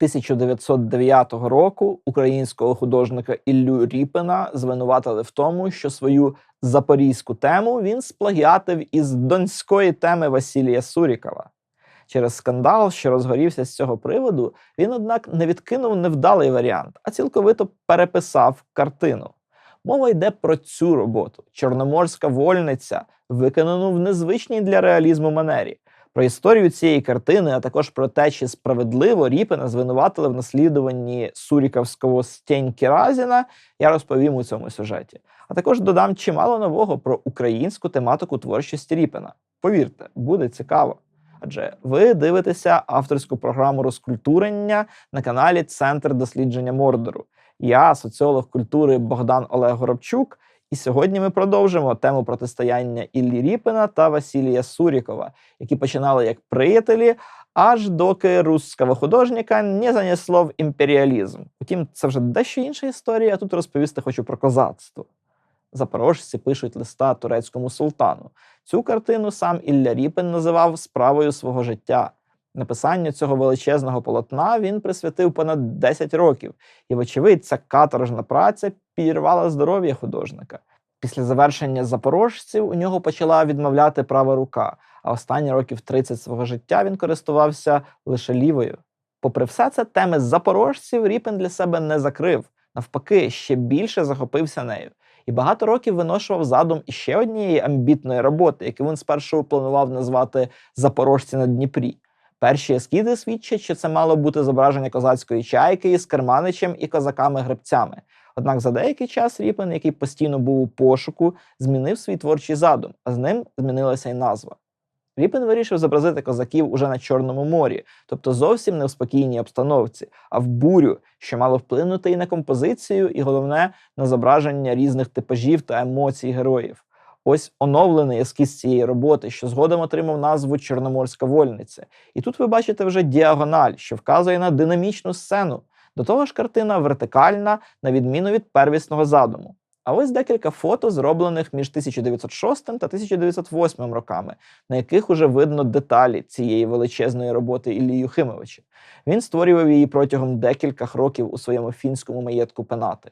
1909 року українського художника Іллю Ріпина звинуватили в тому, що свою запорізьку тему він сплагіатив із донської теми Василія Сурікова. Через скандал, що розгорівся з цього приводу, він, однак, не відкинув невдалий варіант, а цілковито переписав картину. Мова йде про цю роботу Чорноморська вольниця, виконану в незвичній для реалізму манері. Про історію цієї картини, а також про те, чи справедливо Ріпина звинуватили в наслідуванні Суріківського Стеньки Разіна, я розповім у цьому сюжеті. А також додам чимало нового про українську тематику творчості Ріпина. Повірте, буде цікаво. Адже ви дивитеся авторську програму розкультурення на каналі Центр дослідження Мордору. Я, соціолог культури Богдан Олег Горобчук, і сьогодні ми продовжимо тему протистояння Іллі Ріпина та Василія Сурікова, які починали як приятелі, аж доки русского художника не занесло в імперіалізм. Утім, це вже дещо інша історія. Тут розповісти хочу про козацтво. Запорожці пишуть листа турецькому султану. Цю картину сам Ілля Ріпин називав справою свого життя. Написанню цього величезного полотна він присвятив понад 10 років, і, вочевидь, ця каторжна праця підірвала здоров'я художника. Після завершення запорожців у нього почала відмовляти права рука, а останні років 30 свого життя він користувався лише лівою. Попри все це, теми запорожців Ріпин для себе не закрив, навпаки, ще більше захопився нею. І багато років виношував задум іще однієї амбітної роботи, яку він спершу планував назвати Запорожці на Дніпрі. Перші ескізи свідчать, що це мало бути зображення козацької чайки із керманичем і козаками-гребцями. Однак за деякий час Ріпин, який постійно був у пошуку, змінив свій творчий задум, а з ним змінилася й назва. Ріпин вирішив зобразити козаків уже на Чорному морі, тобто зовсім не в спокійній обстановці, а в бурю, що мало вплинути і на композицію, і головне на зображення різних типажів та емоцій героїв. Ось оновлений ескіз цієї роботи, що згодом отримав назву Чорноморська вольниця. І тут ви бачите вже діагональ, що вказує на динамічну сцену. До того ж, картина вертикальна, на відміну від первісного задуму. А ось декілька фото, зроблених між 1906 та 1908 роками, на яких уже видно деталі цієї величезної роботи Іллі Юхимовича. Він створював її протягом декількох років у своєму фінському маєтку Пенати.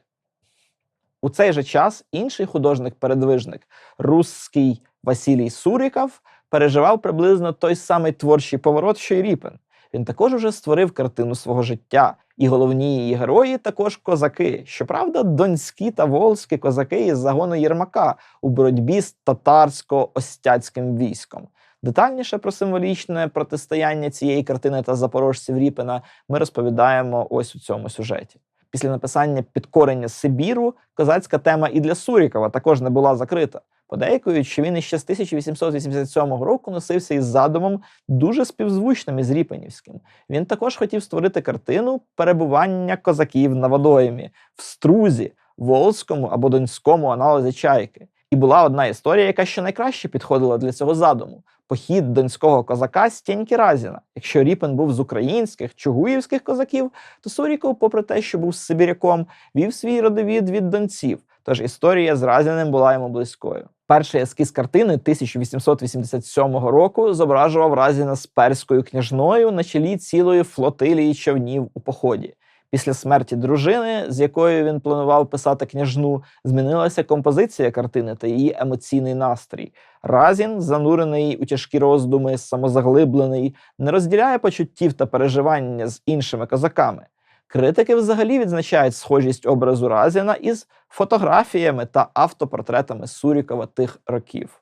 У цей же час інший художник-передвижник, русський Василій Суріков, переживав приблизно той самий творчий поворот, що й Ріпен. Він також уже створив картину свого життя, і головні її герої також козаки. Щоправда, донські та волзькі козаки із загону Єрмака у боротьбі з татарсько-остяцьким військом. Детальніше про символічне протистояння цієї картини та запорожців Ріпина ми розповідаємо ось у цьому сюжеті. Після написання підкорення Сибіру козацька тема і для Сурікова також не була закрита. Подейкують, що він іще з 1887 року носився із задумом дуже співзвучним із Ріпенівським. Він також хотів створити картину перебування козаків на водоймі в струзі, волзькому або донському аналозі чайки. І була одна історія, яка ще найкраще підходила для цього задуму: похід донського козака Стєньки Разіна. Якщо Ріпен був з українських чугуївських козаків, то Суріков, попри те, що був сибіряком, вів свій родовід від донців. Тож історія з Разіним була йому близькою. Перший ескіз картини 1887 року зображував Разіна з перською княжною на чолі цілої флотилії човнів у поході. Після смерті дружини, з якою він планував писати княжну, змінилася композиція картини та її емоційний настрій. Разін, занурений у тяжкі роздуми, самозаглиблений, не розділяє почуттів та переживання з іншими козаками. Критики взагалі відзначають схожість образу Разіна із фотографіями та автопортретами Сурікова тих років.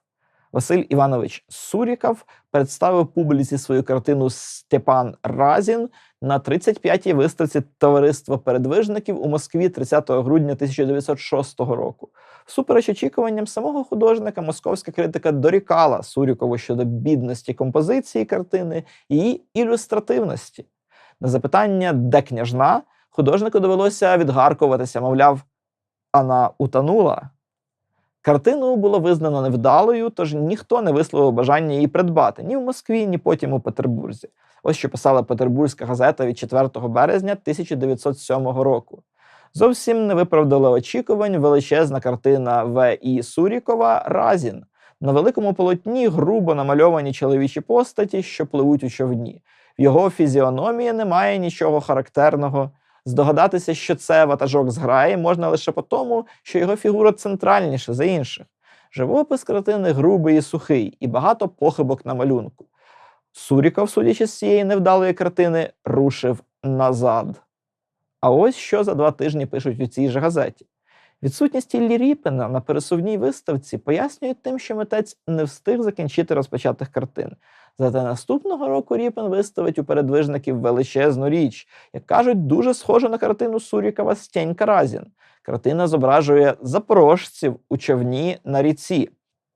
Василь Іванович Суріков представив публіці свою картину Степан Разін на 35-й виставці Товариства передвижників у Москві 30 грудня 1906 року. Супереч очікуванням самого художника, московська критика дорікала Сурікову щодо бідності композиції картини і її ілюстративності. На запитання, де княжна, художнику довелося відгаркуватися, мовляв, вона утонула. Картину було визнано невдалою, тож ніхто не висловив бажання її придбати ні в Москві, ні потім у Петербурзі. Ось що писала Петербурзька газета від 4 березня 1907 року. Зовсім не виправдала очікувань величезна картина В. І. Сурікова Разін. На великому полотні грубо намальовані чоловічі постаті, що пливуть у човні. В його фізіономії немає нічого характерного. Здогадатися, що це ватажок зграї, можна лише по тому, що його фігура центральніша за інших. Живопис картини грубий і сухий, і багато похибок на малюнку. Суріков, судячи з цієї невдалої картини, рушив назад. А ось що за два тижні пишуть у цій же газеті. Відсутність Іллі Ріпена на пересувній виставці пояснюють тим, що митець не встиг закінчити розпочатих картин. Зате наступного року Ріпен виставить у передвижників величезну річ, як кажуть, дуже схожу на картину Сурікова Стєнька Разін. Картина зображує запорожців у човні на ріці.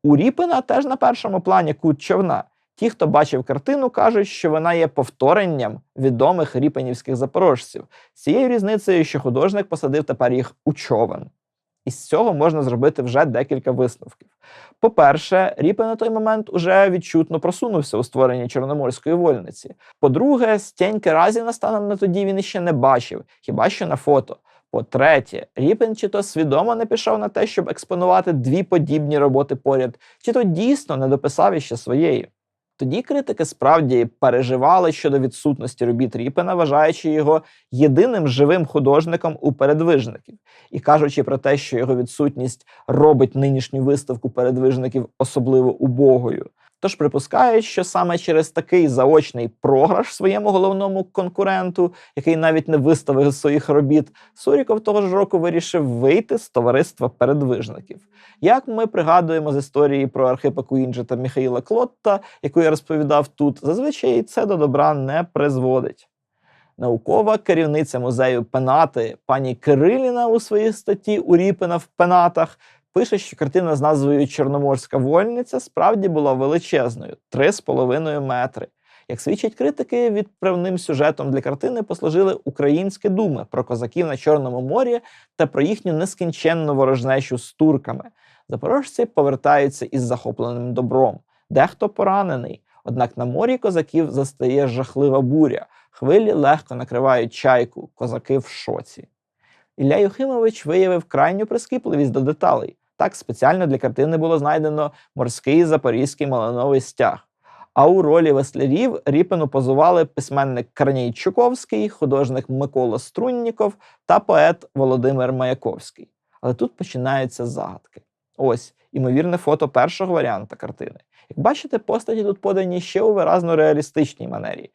У Ріпена теж на першому плані кут човна. Ті, хто бачив картину, кажуть, що вона є повторенням відомих ріпенівських запорожців, з цією різницею, що художник посадив тепер їх у човен. І з цього можна зробити вже декілька висновків. По-перше, Ріпен на той момент уже відчутно просунувся у створенні Чорноморської вольниці. По-друге, стіньки Разіна станом на тоді він іще не бачив, хіба що на фото. По-третє, Ріпен чи то свідомо не пішов на те, щоб експонувати дві подібні роботи поряд, чи то дійсно не дописав іще своєї. Тоді критики справді переживали щодо відсутності робіт Ріпена, вважаючи його єдиним живим художником у передвижників, і кажучи про те, що його відсутність робить нинішню виставку передвижників особливо убогою. Тож припускають, що саме через такий заочний програш своєму головному конкуренту, який навіть не виставив своїх робіт, Суріков того ж року вирішив вийти з товариства передвижників. Як ми пригадуємо з історії про Архипа Куінджа та Міхаїла Клотта, яку я розповідав тут, зазвичай це до добра не призводить. Наукова керівниця музею Пенати пані Кириліна у своїй статті Уріпина в Пенатах пише, що картина з назвою Чорноморська вольниця справді була величезною 3,5 метри. Як свідчать критики, відправним сюжетом для картини послужили українські думи про козаків на Чорному морі та про їхню нескінченну ворожнечу з турками. Запорожці повертаються із захопленим добром, дехто поранений. Однак на морі козаків застає жахлива буря, хвилі легко накривають чайку, козаки в шоці. Ілля Юхимович виявив крайню прискіпливість до деталей. Так спеціально для картини було знайдено морський запорізький малиновий стяг. А у ролі веслярів Ріпену позували письменник Корній Чуковський, художник Микола Струнніков та поет Володимир Маяковський. Але тут починаються загадки. Ось імовірне фото першого варіанта картини. Як бачите, постаті тут подані ще у виразно реалістичній манері.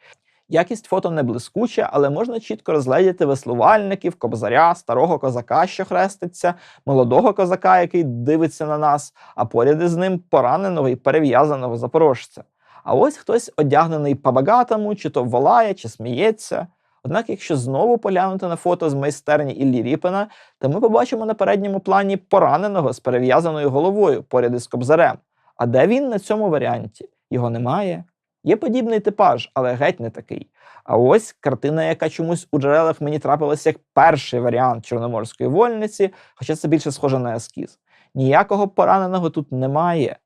Якість фото не блискуча, але можна чітко розгледіти веслувальників, кобзаря, старого козака, що хреститься, молодого козака, який дивиться на нас, а поряд із ним пораненого і перев'язаного запорожця. А ось хтось одягнений по-багатому, чи то волає, чи сміється. Однак, якщо знову поглянути на фото з майстерні Іллі Ріпена, то ми побачимо на передньому плані пораненого з перев'язаною головою поряд із кобзарем. А де він на цьому варіанті? Його немає. Є подібний типаж, але геть не такий. А ось картина, яка чомусь у джерелах мені трапилася як перший варіант Чорноморської вольниці, хоча це більше схоже на ескіз. Ніякого пораненого тут немає.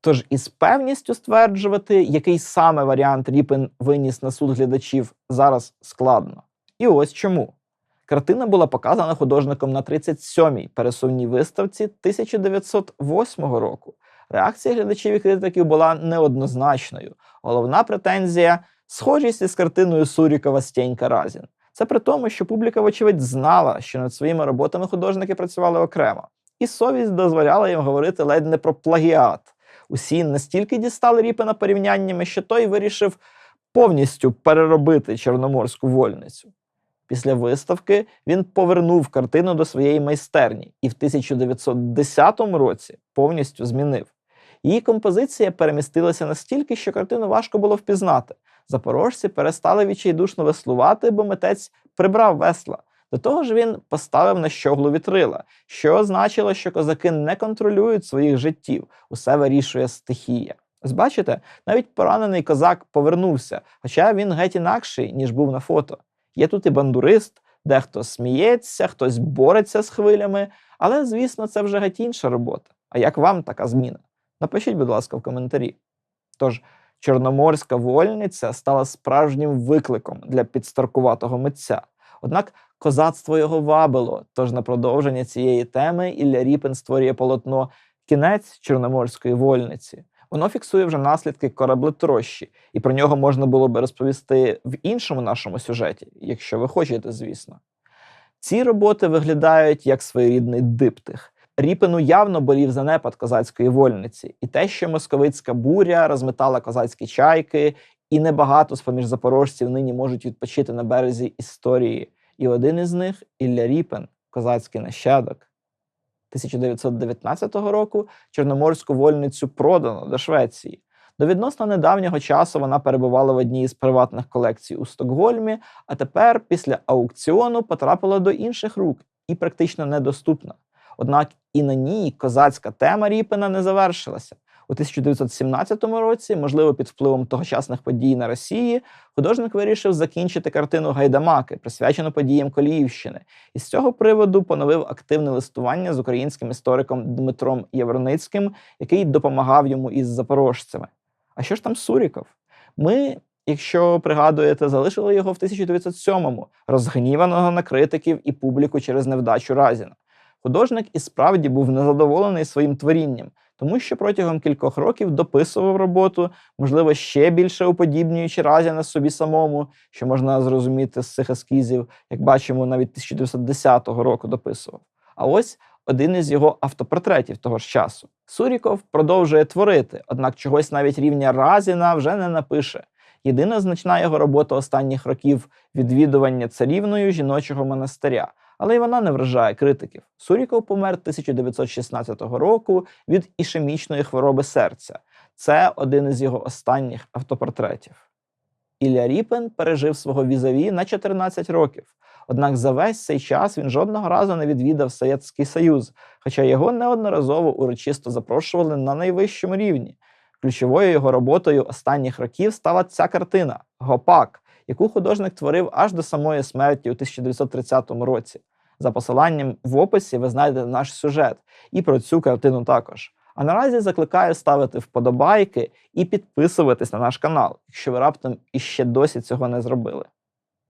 Тож із певністю стверджувати, який саме варіант Ріпен виніс на суд глядачів, зараз складно. І ось чому. Картина була показана художником на 37-й пересувній виставці 1908 року. Реакція глядачів і критиків була неоднозначною. Головна претензія схожість із картиною Сурікова Стєнька Разін. Це при тому, що публіка, вочевидь, знала, що над своїми роботами художники працювали окремо, і совість дозволяла їм говорити ледь не про плагіат. Усі настільки дістали Ріпена порівняннями, що той вирішив повністю переробити чорноморську вольницю. Після виставки він повернув картину до своєї майстерні і в 1910 році повністю змінив. Її композиція перемістилася настільки, що картину важко було впізнати. Запорожці перестали відчайдушно веслувати, бо митець прибрав весла. До того ж, він поставив на щоглу вітрила, що означило, що козаки не контролюють своїх життів, усе вирішує стихія. Ось бачите, навіть поранений козак повернувся, хоча він геть інакший, ніж був на фото. Є тут і бандурист, дехто сміється, хтось бореться з хвилями, але, звісно, це вже геть інша робота. А як вам така зміна? Напишіть, будь ласка, в коментарі. Тож, Чорноморська вольниця стала справжнім викликом для підстаркуватого митця. Однак козацтво його вабило, тож на продовження цієї теми Ілля Ріпен створює полотно Кінець Чорноморської вольниці. Воно фіксує вже наслідки кораблетрощі, і про нього можна було би розповісти в іншому нашому сюжеті, якщо ви хочете, звісно. Ці роботи виглядають як своєрідний диптих. Ріпину явно болів занепад козацької вольниці, і те, що московицька буря розметала козацькі чайки, і небагато з поміж запорожців нині можуть відпочити на березі історії. І один із них Ілля Ріпин, козацький нащадок. 1919 року Чорноморську вольницю продано до Швеції. До відносно недавнього часу вона перебувала в одній із приватних колекцій у Стокгольмі, а тепер, після аукціону, потрапила до інших рук і практично недоступна. Однак і на ній козацька тема Ріпина не завершилася. У 1917 році, можливо, під впливом тогочасних подій на Росії, художник вирішив закінчити картину Гайдамаки, присвячену подіям Коліївщини, і з цього приводу поновив активне листування з українським істориком Дмитром Євроницьким, який допомагав йому із запорожцями. А що ж там Суріков? Ми, якщо пригадуєте, залишили його в 1907-му, розгніваного на критиків і публіку через невдачу Разіна. Художник і справді був незадоволений своїм творінням, тому що протягом кількох років дописував роботу, можливо, ще більше уподібнюючи Разіна собі самому, що можна зрозуміти з цих ескізів, як бачимо, навіть 1910 року дописував. А ось один із його автопортретів того ж часу. Суріков продовжує творити, однак чогось навіть рівня Разіна вже не напише. Єдина значна його робота останніх років відвідування царівною жіночого монастиря, але й вона не вражає критиків. Суріков помер 1916 року від ішемічної хвороби серця. Це один із його останніх автопортретів. Ілля Ріпин пережив свого візаві на 14 років. Однак за весь цей час він жодного разу не відвідав Совєтський Союз, хоча його неодноразово урочисто запрошували на найвищому рівні. Ключовою його роботою останніх років стала ця картина Гопак, яку художник творив аж до самої смерті у 1930 році. За посиланням в описі ви знайдете наш сюжет і про цю картину також. А наразі закликаю ставити вподобайки і підписуватись на наш канал, якщо ви раптом іще досі цього не зробили.